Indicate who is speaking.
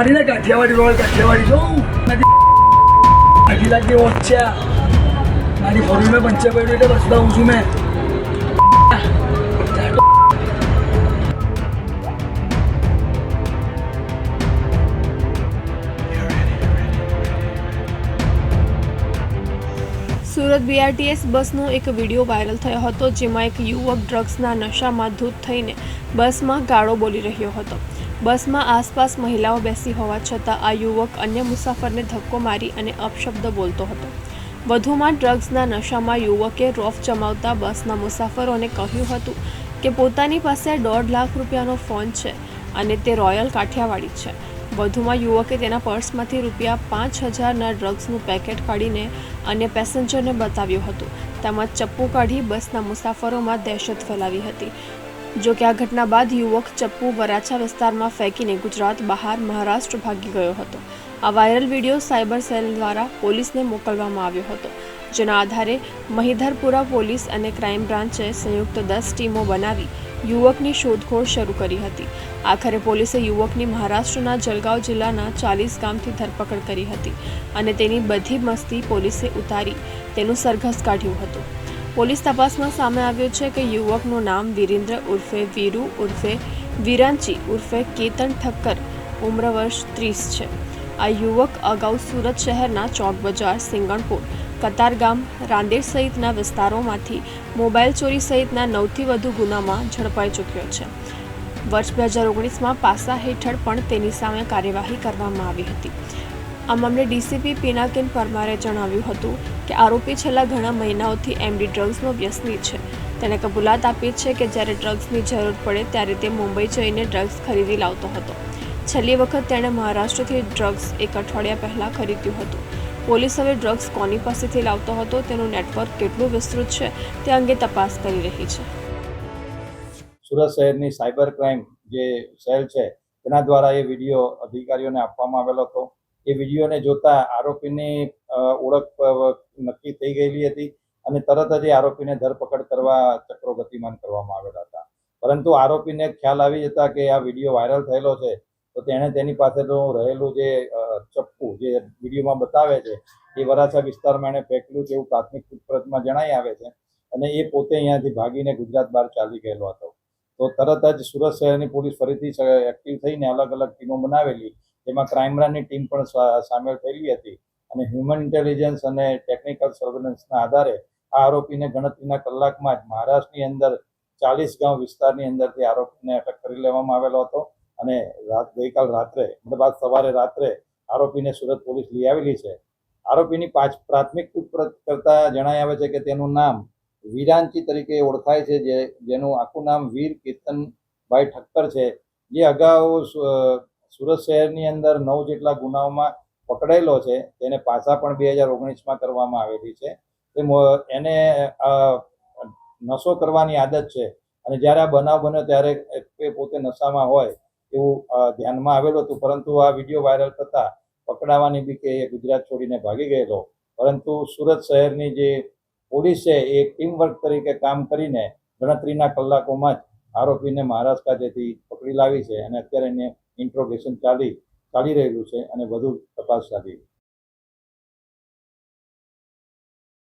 Speaker 1: મારીને કાઠિયાવાડી રોડ કાઠિયાવાડી જોઉં અઢી લાખ જેવો છે. મારી ફોર મેં પંચે પડ્યું એટલે બસતા હું છું મેં.
Speaker 2: સુરત બીઆરટીએસ બસનો એક વીડિયો વાયરલ થયો હતો, જેમાં એક યુવક ડ્રગ્સના નશામાં ધૂત થઈને બસમાં ગાળો બોલી રહ્યો હતો. બસમાં આસપાસ મહિલાઓ બેસી હોવા છતાં આ યુવક અન્ય મુસાફરને ધક્કો મારી અને અપશબ્દ બોલતો હતો. વધુમાં ડ્રગ્સના નશામાં યુવકે રોફ જમાવતા બસના મુસાફરોને કહ્યું હતું કે પોતાની પાસે દોઢ લાખ રૂપિયાનો ફોન છે અને તે રોયલ કાઠિયાવાડી છે. વધુમાં યુવકે તેના પર્સમાંથી રૂપિયા પાંચ હજારના ડ્રગ્સનું પેકેટ કાઢીને અન્ય પેસેન્જરને બતાવ્યું હતું. તેમજ ચપ્પુ કાઢી બસના મુસાફરોમાં દહેશત ફેલાવી હતી. જો કે આ ઘટના બાદ યુવક ચપ્પુ વરાછા વિસ્તારમાં ફેંકીને ગુજરાત બહાર મહારાષ્ટ્ર ભાગી ગયો હતો. આ વાયરલ વીડિયો સાયબર સેલ દ્વારા પોલીસને મોકલવામાં આવ્યો હતો. જેના આધારે મહિધરપુરા પોલીસ અને ક્રાઇમ બ્રાન્ચે સંયુક્ત દસ ટીમો બનાવી યુવકની શોધખોળ શરૂ કરી હતી. આખરે પોલીસે યુવકની મહારાષ્ટ્રના જલગાંવ જિલ્લાના ચાલીસ ગામથી ધરપકડ કરી હતી અને તેની બધી મસ્તી પોલીસે ઉતારી. તેનું સરઘસ કાઢ્યું હતું. પોલીસ તપાસમાં સામે આવ્યું છે કે યુવકનું નામ વિરેન્દ્ર ઉર્ફે વીરુ ઉર્ફે વિરાંચી ઉર્ફે કેતન ઠક્કર ઉમ્ર વર્ષ ત્રીસ છે. આ યુવક અગાઉ સુરત શહેરના ચોક બજાર સિંગણપુર કતારગામ રાંદેર સહિતના વિસ્તારોમાંથી મોબાઈલ ચોરી સહિતના નવથી વધુ ગુનામાં ઝડપાઈ ચૂક્યો છે. વર્ષ બે હજાર ઓગણીસમાં પાસા હેઠળ પણ તેની સામે કાર્યવાહી કરવામાં આવી હતી. આ મામલે ડીસીપી પિનાકિન પરમારે જણાવ્યું હતું કે આરોપી છેલ્લા ઘણા મહિનાઓથી એમડી ડ્રગ્સનો વ્યસની છે. તેણે કબૂલાત આપી છે કે જ્યારે ડ્રગ્સની જરૂર પડે ત્યારે તે મુંબઈ જઈને ડ્રગ્સ ખરીદી લાવતો હતો. છેલ્લી વખત તેણે મહારાષ્ટ્રથી ડ્રગ્સ એક અઠવાડિયા પહેલાં ખરીદ્યું હતું. પોલીસ હવે ડ્રગ્સ કોની પાસેથી લાવતો હતો તેનું નેટવર્ક કેટલું વિસ્તૃત છે તે અંગે તપાસ કરી રહી છે.
Speaker 3: સુરત શહેરની સાયબર ક્રાઇમ જે સેલ છે, તેના દ્વારા એ વીડિયો અધિકારીઓને આપવામાં આવેલો હતો. એ વિડીયોને જોતા આરોપીની ઓળખ નક્કી થઈ ગયેલી હતી અને તરત જ એ આરોપીને ધરપકડ કરવા ચક્રો ગતિમાન કરવામાં આવેલા હતા. પરંતુ આરોપીને ખ્યાલ આવી જતા કે આ વીડિયો વાયરલ થયેલો છે, તો તેણે તેની પાસેનું રહેલું જે ચપ્પુ જે વિડીયોમાં બતાવે છે, એ વરાછા વિસ્તારમાં એણે ફેંકલું તેવું પ્રાથમિક પૂછપરછમાં જણાઈ આવે છે અને એ પોતે અહીંયાથી ભાગીને ગુજરાત બહાર ચાલી ગયેલો હતો. તો તરત જ સુરત શહેરની પોલીસ ફરીથી એક્ટિવ થઈને અલગ અલગ ટીમો બનાવેલી જેમાં ક્રાઇમ બ્રાન્ચની ટીમ પણ સામેલ થયેલી હતી અને હ્યુમન ઇન્ટેલિજન્સ અને ટેકનિકલ સર્વેલન્સના આધારે આ આરોપીને ગણતરીના કલાકમાં જ મહારાષ્ટ્રની અંદર ચાલીસ ગામ વિસ્તારની અંદરથી આરોપીને અટક કરી લેવામાં આવેલો હતો અને રાત, ગઈકાલ રાત્રે, મતલબ સવારે રાત્રે આરોપીને સુરત પોલીસ લઈ આવેલી છે. આરોપીની પાંચ પ્રાથમિક પૂછપરછ કરતા જણાઈ આવે છે કે તેનું નામ વીરાંચી તરીકે ઓળખાય છે, જે, જેનું આખું નામ વીર કેતનભાઈ ઠક્કર છે. જે અગાઉ સુરત શહેરની અંદર નવ જેટલા ગુનાઓમાં પકડાયેલો છે, તેને પાછા પણ બે હજાર ઓગણીસમાં કરવામાં આવેલી છે. તે એને નશો કરવાની આદત છે અને જ્યારે આ બનાવ બન્યો ત્યારે એ પોતે નશામાં હોય એવું ધ્યાનમાં આવેલું હતું. પરંતુ આ વીડિયો વાયરલ થતાં પકડાવાની બીકે એ ગુજરાત છોડીને ભાગી ગયેલો. પરંતુ સુરત શહેરની જે પોલીસ છે એ ટીમ વર્ક તરીકે કામ કરીને ગણતરીના કલાકોમાં જ આરોપીને મહારાષ્ટ્ર ખાતેથી પકડી લાવી છે અને અત્યારે એને ઇન્ટ્રોગેશન ચાલી ચાલી રહેલું છે અને વધુ તપાસ ચાલી